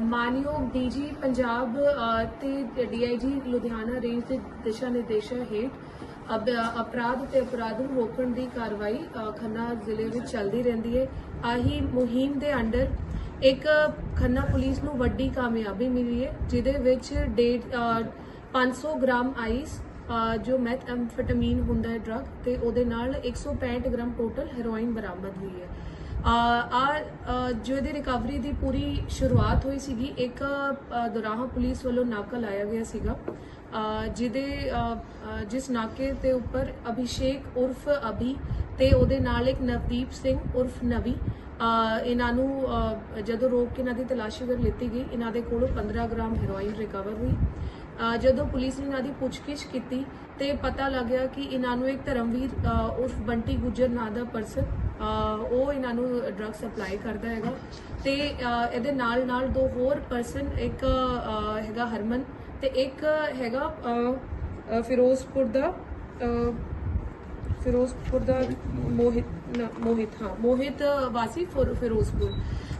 ਮਾਨਯੋਗ ਡੀਜੀ ਪੰਜਾਬ ਅ, ਤੇ DIG Ludhiana range ਦੇ ਦਿਸ਼ਾ ਨਿਰਦੇਸ਼ਾਂ ਹੇਠ ਅਬ- ਅਪਰਾਧ ਤੇ ਅਪਰਾਧ ਨੂੰ ਰੋਕਣ ਦੀ ਕਾਰਵਾਈ ਖੰਨਾ ਜ਼ਿਲ੍ਹੇ ਵਿੱਚ ਚੱਲਦੀ ਰਹਿੰਦੀ ਹੈ। ਆਹੀ ਮੁਹਿੰਮ ਦੇ ਅੰਡਰ ਇੱਕ ਖੰਨਾ ਪੁਲਿਸ ਨੂੰ ਵੱਡੀ ਕਾਮਯਾਬੀ ਮਿਲੀ ਹੈ ਜਿਹਦੇ ਵਿੱਚ ਡੇਢ ਅ, 500 ਗ੍ਰਾਮ ਆਈਸ ਅ, ਜੋ ਮੈਥਐਮਫੈਟਾਮੀਨ ਹੁੰਦਾ ਹੈ ਡਰਗ ਤੇ ਉਹਦੇ ਨਾਲ 165 ਗ੍ਰਾਮ ਟੋਟਲ ਹੈਰੋਇਨ ਬਰਾਮਦ ਹੋਈ ਹੈ। ਆ ਜੋ ਇਹਦੀ ਰਿਕਵਰੀ ਦੀ ਪੂਰੀ ਸ਼ੁਰੂਆਤ ਹੋਈ ਸੀਗੀ, ਇੱਕ ਦੁਰਾਹਾ ਪੁਲਿਸ ਵੱਲੋਂ ਨਾਕਾ ਲਾਇਆ ਗਿਆ ਸੀਗਾ ਜਿਹਦੇ ਜਿਸ ਨਾਕੇ ਤੇ ਉੱਪਰ ਅਭਿਸ਼ੇਕ ਉਰਫ ਅਭੀ ਤੇ ਉਹਦੇ ਨਾਲ ਇੱਕ ਨਵਦੀਪ ਸਿੰਘ ਉਰਫ ਨਵੀ ਇਹਨਾਂ ਨੂੰ ਜਦੋਂ ਰੋਕ ਕੇ ਇਹਨਾਂ ਦੀ ਤਲਾਸ਼ੀ ਕਰ ਲਿੱਤੀ ਗਈ, ਇਹਨਾਂ ਦੇ ਕੋਲੋਂ 15 ਗ੍ਰਾਮ ਹੈਰੋਇਨ ਰਿਕਵਰ ਹੋਈ। ਜਦੋਂ ਪੁਲਿਸ ਨੇ ਇਹਨਾਂ ਦੀ ਪੁੱਛਗਿੱਛ ਕੀਤੀ ਤੇ ਪਤਾ ਲੱਗਿਆ ਕਿ ਇਹਨਾਂ ਨੂੰ ਇੱਕ ਧਰਮਵੀਰ ਉਰਫ ਬੰਟੀ ਗੁੱਜਰ ਨਾਂ ਦਾ ਪਰਸਨ ਉਹ ਇਹਨਾਂ ਨੂੰ ਡਰੱਗ ਸਪਲਾਈ ਕਰਦਾ ਹੈਗਾ। ਤੇ ਇਹਦੇ ਨਾਲ ਨਾਲ ਦੋ ਹੋਰ ਪਰਸਨ ਇੱਕ ਹੈਗਾ ਹਰਮਨ ਤੇ ਇੱਕ ਹੈਗਾ ਫਿਰੋਜ਼ਪੁਰ ਦਾ ਫਿਰੋਜ਼ਪੁਰ ਦਾ ਮੋਹਿਤ ਨਾ, ਮੋਹਿਤ ਹਾਂ ਮੋਹਿਤ ਵਾਸੀ ਫਿਰੋਜ਼ਪੁਰ।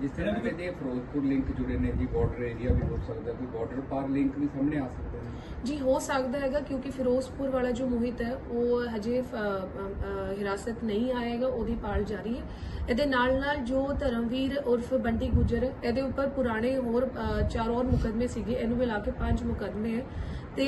ਜਿਸ ਤਰ੍ਹਾਂ ਕਿ ਦੇ ਫਿਰੋਜ਼ਪੁਰ ਲਿੰਕ ਜੁੜੇ ਨੇ ਜੀ ਬਾਰਡਰ ਏਰੀਆ ਵੀ ਹੋ ਸਕਦਾ ਕੋਈ ਬਾਰਡਰ ਪਾਰ ਲਿੰਕ ਵੀ ਸਾਹਮਣੇ ਆ ਸਕਦੇ ਜੀ ਹੋ ਸਕਦਾ ਹੈਗਾ ਕਿਉਂਕਿ ਫਿਰੋਜ਼ਪੁਰ ਵਾਲਾ ਜੋ ਮੋਹਿਤ ਹੈ ਉਹ ਹਜੇ ਹਿਰਾਸਤ ਨਹੀਂ ਆਏਗਾ ਉਹਦੀ ਪਾਲ ਜਾਰੀ ਹੈ। ਇਹਦੇ ਨਾਲ ਨਾਲ ਜੋ ਧਰਮਵੀਰ ਉਰਫ ਬੰਟੀ ਗੁੱਜਰ ਹੈ ਇਹਦੇ ਉੱਪਰ ਪੁਰਾਣੇ ਹੋਰ ਚਾਰ ਹੋਰ ਮੁਕਦਮੇ ਸੀਗੇ ਇਹਨੂੰ ਮਿਲਾ ਕੇ ਪੰਜ ਮੁਕਦਮੇ ਹੈ। ਤੇ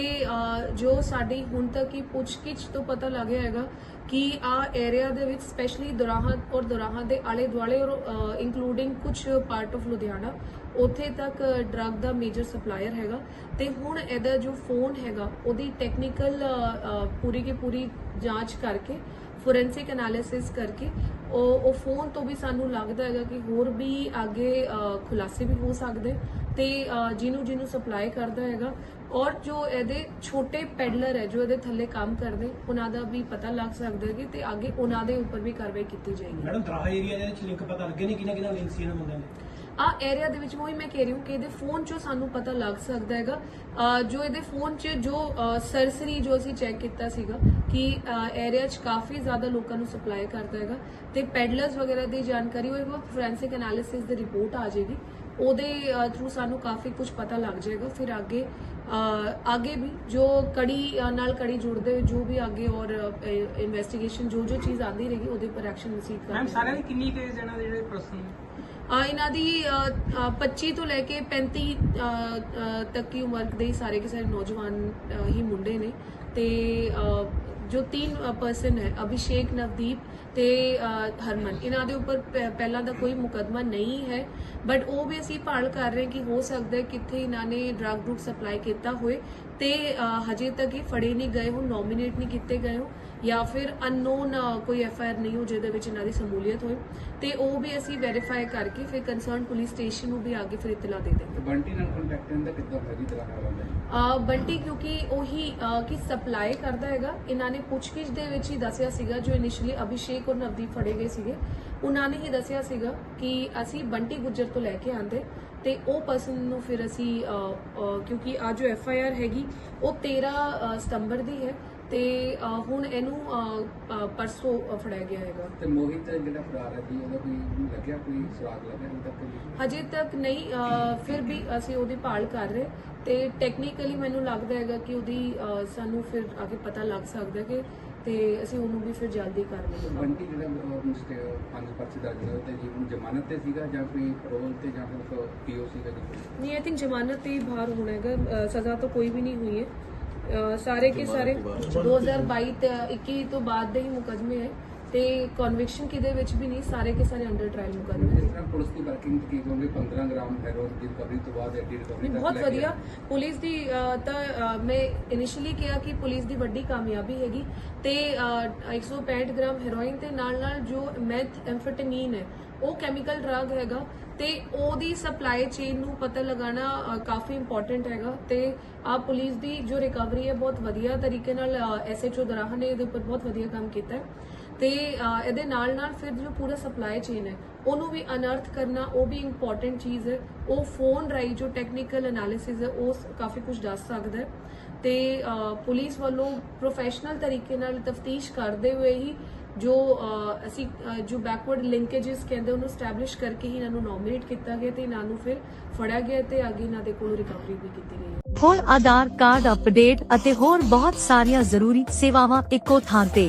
ਜੋ ਸਾਡੀ ਹੁਣ ਤੱਕ ਦੀ ਪੁੱਛਗਿੱਛ ਤੋਂ ਪਤਾ ਲੱਗਿਆ ਹੈਗਾ ਕਿ ਆ ਏਰੀਆ ਦੇ ਵਿੱਚ ਸਪੈਸ਼ਲੀ ਦੁਰਾਹਾ ਔਰ ਦੁਰਾਹਾ ਦੇ ਆਲੇ ਦੁਆਲੇ ਔਰ ਇਨਕਲੂਡਿੰਗ ਕੁਝ ਪਾਰਟ ਆਫ ਲੁਧਿਆਣਾ, ਉੱਥੇ ਤੱਕ ਡਰੱਗ ਦਾ ਮੇਜਰ ਸਪਲਾਇਰ ਹੈਗਾ। ਤੇ ਹੁਣ ਇਹਦਾ ਜੋ ਫੋਨ ਹੈਗਾ, ਉਹਦੀ ਟੈਕਨੀਕਲ ਪੂਰੀ ਕੀ ਪੂਰੀ ਜਾਂਚ ਕਰਕੇ ਫੋਰੈਂਸਿਕ ਐਨਾਲਿਸਿਸ ਕਰਕੇ, ਉਹ ਉਹ ਫੋਨ ਤੋਂ ਵੀ ਸਾਨੂੰ ਲੱਗਦਾ ਹੈਗਾ ਕਿ ਹੋਰ ਵੀ ਅੱਗੇ ਖੁਲਾਸੇ ਵੀ ਹੋ ਸਕਦੇ। ਤੇ ਜਿਹਨੂੰ ਜਿਹਨੂੰ ਸਪਲਾਈ ਕਰਦਾ ਹੈਗਾ ਔਰ ਜੋ ਇਹਦੇ ਛੋਟੇ ਪੈਡਲਰ ਹੈ ਜੋ ਇਹਦੇ ਥੱਲੇ ਕੰਮ ਕਰਦੇ ਉਹਨਾਂ ਦਾ ਵੀ ਪਤਾ ਲੱਗ ਸਕਦਾ ਹੈ ਕਿ ਤੇ ਅੱਗੇ ਉਹਨਾਂ ਦੇ ਉੱਪਰ ਵੀ ਕਾਰਵਾਈ ਕੀਤੀ ਜਾਏਗੀ। ਮੈਡਮ ਦਰਾਹਾ ਏਰੀਆ ਦੇ ਵਿੱਚ ਲਿੰਕ ਪਤਾ ਲੱਗੇ ਨੇ ਕਿਹਨਾਂ ਕਿਹਨਾਂ ਲਿੰਕ ਸੀ ਇਹਨਾਂ ਮੁੰਡਿਆਂ ਦੇ? ਆ ਏਰੀਆ ਦੇ ਵਿੱਚ ਉਹੀ ਮੈਂ ਕਹਿ ਰਹੀ ਹਾਂ ਕਿ ਇਹਦੇ ਫੋਨ 'ਚੋਂ ਸਾਨੂੰ ਪਤਾ ਲੱਗ ਸਕਦਾ ਹੈਗਾ। ਜੋ ਇਹਦੇ ਫੋਨ 'ਚ ਜੋ ਸਰਸਰੀ ਜੋ ਅਸੀਂ ਚੈੱਕ ਕੀਤਾ ਸੀਗਾ ਕਿ ਏਰੀਆ 'ਚ ਕਾਫੀ ਜ਼ਿਆਦਾ ਲੋਕਾਂ ਨੂੰ ਸਪਲਾਈ ਕਰਦਾ ਹੈਗਾ ਤੇ ਪੈਡਲਰਸ ਵਗੈਰਾ ਦੀ ਜਾਣਕਾਰੀ ਉਹ ਫੋਰੈਂਸਿਕ ਐਨਾਲਿਸਿਸ ਦੀ ਰਿਪੋਰਟ ਆ ਜਾਏਗੀ। ਉਹਦੇ ਥਰੂ ਸਾਨੂੰ ਕਾਫੀ ਕੁਝ ਪਤਾ ਲੱਗ ਜਾਏਗਾ। ਫਿਰ ਅੱਗੇ ਅੱਗੇ ਵੀ ਜੋ ਕੜੀ ਨਾਲ ਕੜੀ ਜੁੜਦੇ ਜੋ ਵੀ ਅੱਗੇ ਔਰ ਇਨਵੈਸਟੀਗੇਸ਼ਨ ਜੋ ਜੋ ਚੀਜ਼ ਆਂਦੀ ਰਹੇਗੀ ਉਹਦੇ ਪਰ ਐਕਸ਼ਨ ਮੈਮ ਕਰਾਂਗੇ ਸਾਰਿਆਂ ਦੀ ਕਿੰਨੀ ਕੇਸ ਦੇ ਜਿਹੜੇ ਪਰਸਨ ਆ ਇਹਨਾਂ ਦੀ ਅ, ਅ, 25 ਤੋਂ ਲੈ ਕੇ 35 ਅ, ਅ, ਤੱਕ ਦੀ ਉਮਰ ਦੇ ਸਾਰੇ ਕੇ ਸਾਰੇ ਨੌਜਵਾਨ ਹੀ ਮੁੰਡੇ ਨੇ। ਤੇ ਜੋ ਤਿੰਨ ਪਰਸਨ ਹੈ, ਅਭਿਸ਼ੇਕ, ਨਵਦੀਪ ਤੇ ਹਰਮਨ, ਇਹਨਾਂ ਦੇ ਉੱਪਰ ਪ- ਪਹਿਲਾਂ ਦਾ ਕੋਈ ਮੁਕਦਮਾ ਨਹੀਂ ਹੈ ਬਟ ਉਹ ਵੀ ਅਸੀਂ ਭਾਲ ਕਰ ਰਹੇ ਕਿ ਹੋ ਸਕਦਾ ਹੈ ਕਿੱਥੇ ਇਹਨਾਂ ਨੇ ਡਰੱਗ ਡਰੂਗ ਸਪਲਾਈ ਕੀਤਾ ਹੋਏ ਤੇ ਹਜੇ ਤੱਕ ਇਹ ਫੜੇ ਨਹੀਂ ਗਏ ਹੋ ਨੋਮੀਨੇਟ ਨਹੀਂ ਕੀਤੇ ਗਏ ਹੋ ਜਾਂ ਫਿਰ ਅਨਨੋਨ ਕੋਈ ਐਫ ਆਈ ਆਰ ਨਹੀਂ ਹੋ ਜਿਹਦੇ ਵਿੱਚ ਇਹਨਾਂ ਦੀ ਸਮੂਲੀਅਤ ਹੋਏ ਤੇ ਉਹ ਵੀ ਅਸੀਂ ਵੈਰੀਫਾਈ ਕਰਕੇ ਫਿਰ ਕੰਸਰਨ ਪੁਲਿਸ ਸਟੇਸ਼ਨ ਨੂੰ ਵੀ ਅੱਗੇ ਫਿਰ ਇਤਲਾ ਦੇ ਦੇਵਾਂਗੇ ਬੰਟੀ ਨਾਲ ਕੰਟੈਕਟ ਇਹਨਾਂ ਦਾ ਕਿੱਦਾਂ ਵਾਲਾ ਜੀ ਅ, ਬੰਟੀ ਕਿਉਂਕਿ ਉਹੀ ਕਿ ਸਪਲਾਈ ਕਰਦਾ ਹੈਗਾ। ਇਹਨਾਂ ਨੇ ਪੁੱਛਗਿੱਛ ਦੇ ਵਿੱਚ ਹੀ ਦੱਸਿਆ ਸੀਗਾ ਜੋ ਇਨੀਸ਼ੀਅਲੀ ਅਭਿਸ਼ੇਕ ਔਰ ਨਵਦੀਪ ਫੜੇ ਗਏ ਸੀਗੇ। ਉਹਨਾਂ ਨੇ ਹੀ ਦੱਸਿਆ ਸੀਗਾ ਕਿ ਅਸੀਂ ਬੰਟੀ ਗੁੱਜਰ ਤੋਂ ਲੈ ਕੇ ਆਂਦੇ ਤੇ ਉਹ ਪਰਸਨ ਨੂੰ ਫਿਰ ਅਸੀਂ ਕਿਉਂਕਿ ਆ ਜੋ ਐਫ ਆਈ ਆਰ ਹੈਗੀ ਉਹ 13 ਅ, ਸਤੰਬਰ ਦੀ ਹੈ ਤੇ ਹੁਣ ਇਹਨੂੰ ਪਰਸੋਂ ਫੜਿਆ ਗਿਆ ਹੈਗਾ। ਤੇ ਮੋਹਿਤ ਜਿਹੜਾ ਫਰਾਰ ਹੈ ਜੀ ਉਹਦਾ ਕੋਈ ਲੱਗਿਆ ਕੋਈ ਸੁਰਾਗ ਲੱਗਿਆ ਹੁਣ ਤੱਕ? ਹਜੇ ਤੱਕ ਨਹੀਂ ਫਿਰ ਵੀ ਅਸੀਂ ਉਹਦੀ ਭਾਲ ਕਰ ਰਹੇ ਤੇ ਟੈਕਨੀਕਲੀ ਮੈਨੂੰ ਲੱਗਦਾ ਹੈਗਾ ਕਿ ਉਹਦੀ ਸਾਨੂੰ ਫਿਰ ਅੱਗੇ ਪਤਾ ਲੱਗ ਸਕਦਾ ਕਿ ਤੇ ਅਸੀਂ ਉਹਨੂੰ ਵੀ ਫਿਰ ਜਲਦੀ ਕਰ ਲਵਾਂਗੇ ਬੰਟੀ ਜਿਹੜਾ ਮਿਸਟੇ ਪੰਜ ਪਰਚੇ ਦਰਜ ਹੋਏ ਤੇ ਜੀ ਹੁਣ ਜ਼ਮਾਨਤ ਤੇ ਸੀਗਾ ਜਾਂ ਕੋਈ ਪਰੋਲ ਤੇ ਜਾਂ ਫਿਰ ਪੀਓ ਸੀਗਾ ਜੀ? ਕੋਈ? ਨਹੀਂ ਆਈ ਥਿੰਕ ਜ਼ਮਾਨਤ ਤੇ ਹੀ ਬਾਹਰ ਹੋਣਾ ਹੈਗਾ। ਸਜ਼ਾ ਤਾਂ ਕੋਈ ਵੀ ਨਹੀਂ ਹੋਈ ਹੈ। ਸਾਰੇ ਕੇ ਸਾਰੇ 2022 ਤੇ 21 ਤੋਂ ਬਾਅਦ ਦੇ ਹੀ ਮੁਕਦਮੇ ਹੈ ਤੇ ਕਨਵਿਕਸ਼ਨ ਕਿਦੇ ਵਿੱਚ ਵੀ ਨਹੀਂ ਸਾਰੇ ਕੇ ਸਾਰੇ ਅੰਡਰ ਟ੍ਰਾਇਲ ਮੁਕਦਮੇ ਜਿਸ ਤਰ੍ਹਾਂ ਪੁਲਿਸ ਦੀ ਵਰਕਿੰਗ ਕੀ ਕਹੋਗੇ 15 ਗ੍ਰਾਮ ਹੈਰੋਇਨ ਦੀ ਰਿਕਵਰੀ ਤੋਂ ਬਾਅਦ ਐਡੀ ਰਿਕਵਰੀ ਬਹੁਤ ਵਧੀਆ। ਪੁਲਿਸ ਦੀ ਤਾਂ ਮੈਂ ਇਨੀਸ਼ੀਅਲੀ ਕਿਹਾ ਕਿ ਪੁਲਿਸ ਦੀ ਵੱਡੀ ਕਾਮਯਾਬੀ ਹੈਗੀ ਤੇ ਅ, 165 ਗ੍ਰਾਮ ਹੈਰੋਇਨ ਤੇ ਨਾਲ ਨਾਲ ਜੋ ਮੈਥ ਐਮਫੈਟਾਮੀਨ ਹੈ ਉਹ ਕੈਮੀਕਲ ਡਰੱਗ ਹੈਗਾ ਤੇ ਉਹਦੀ ਸਪਲਾਈ ਚੇਨ ਨੂੰ ਪਤਾ ਲਗਾਉਣਾ ਅ, ਕਾਫੀ ਇੰਪੋਰਟੈਂਟ ਹੈਗਾ ਤੇ ਆ ਪੁਲਿਸ ਦੀ ਜੋ ਰਿਕਵਰੀ ਹੈ ਬਹੁਤ ਵਧੀਆ ਤਰੀਕੇ ਨਾਲ ਐਸਐਚਓ ਦਰਾਹਾ ਨੇ ਇਹਦੇ ਉੱਪਰ ਬਹੁਤ ਵਧੀਆ ਕੰਮ ਕੀਤਾ ਹੈ। ਤੇ ਇਹਦੇ ਨਾਲ ਨਾਲ ਫਿਰ ਜੋ ਪੂਰਾ ਸਪਲਾਈ ਚੇਨ ਹੈ, ਉਹਨੂੰ ਵੀ ਅਨਰਥ ਕਰਨਾ, ਉਹ ਵੀ ਇੰਪੋਰਟੈਂਟ ਚੀਜ਼ ਹੈ। ਉਹ ਫੋਨ ਰਾਈ ਜੋ ਟੈਕਨੀਕਲ ਐਨਾਲਿਸਿਸ ਹੈ, ਉਹ ਕਾਫੀ ਕੁਝ ਦੱਸ ਸਕਦਾ ਹੈ। ਤੇ ਪੁਲਿਸ ਵੱਲੋਂ ਪ੍ਰੋਫੈਸ਼ਨਲ ਤਰੀਕੇ ਨਾਲ ਤਫਤੀਸ਼ ਕਰਦੇ ਹੋਏ ਹੀ ਜੋ ਅਸੀਂ ਜੋ ਬੈਕਵਰਡ ਲਿੰਕੇजेस ਕਹਿੰਦੇ ਉਹਨੂੰ ਸਟੈਬਲਿਸ਼ ਕਰਕੇ ਹੀ ਇਹਨਾਂ ਨੂੰ ਨੋਮੀਨੇਟ ਕੀਤਾ ਗਿਆ ਤੇ ਇਹਨਾਂ ਨੂੰ ਫਿਰ ਫੜਿਆ ਗਿਆ ਤੇ ਅੱਗੇ ਇਹਨਾਂ ਦੇ ਕੋਲੋਂ ਰਿਕਵਰੀ ਵੀ ਕੀਤੀ ਗਈ ਹੈ। ਹੁਣ ਆਧਾਰ ਕਾਰਡ ਅਪਡੇਟ ਅਤੇ ਹੋਰ ਬਹੁਤ ਸਾਰੀਆਂ ਜ਼ਰੂਰੀ ਸੇਵਾਵਾਂ ਇੱਕੋ ਥਾਂ ਤੇ।